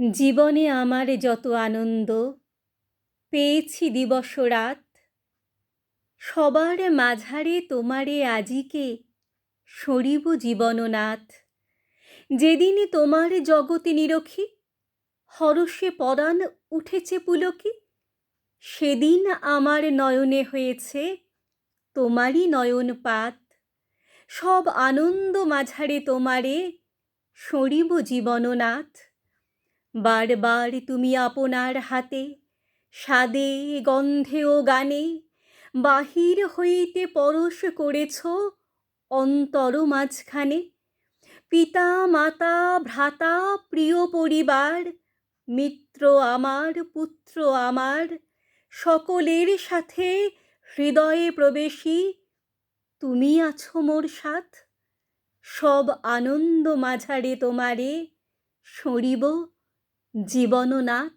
জীবনে আমার যত আনন্দ, পেয়েছি দিবস রাত, সবার মাঝারে তোমারে আজিকে সরিব জীবননাথ যেদিন তোমার জগতে নিরখি, হরষে পরাণ উঠেছে পুলকি, সেদিন আমার নয়নে হয়েছে তোমারই নয়নপাত সব আনন্দ মাঝারে তোমারে সরিব জীবননাথ বারবার তুমি আপনার হাতে, স্বাদে, গন্ধে ও গানে বাহির হইতে পরশ করেছ অন্তর মাঝখানে। পিতা, মাতা, ভ্রাতা, প্রিয় পরিবার, মিত্র আমার, পুত্র আমার, সকলের সাথে হৃদয়ে প্রবেশী তুমি আছো মোর সাথ। সব আনন্দ মাঝারে তোমারে সরিব জীবননাথ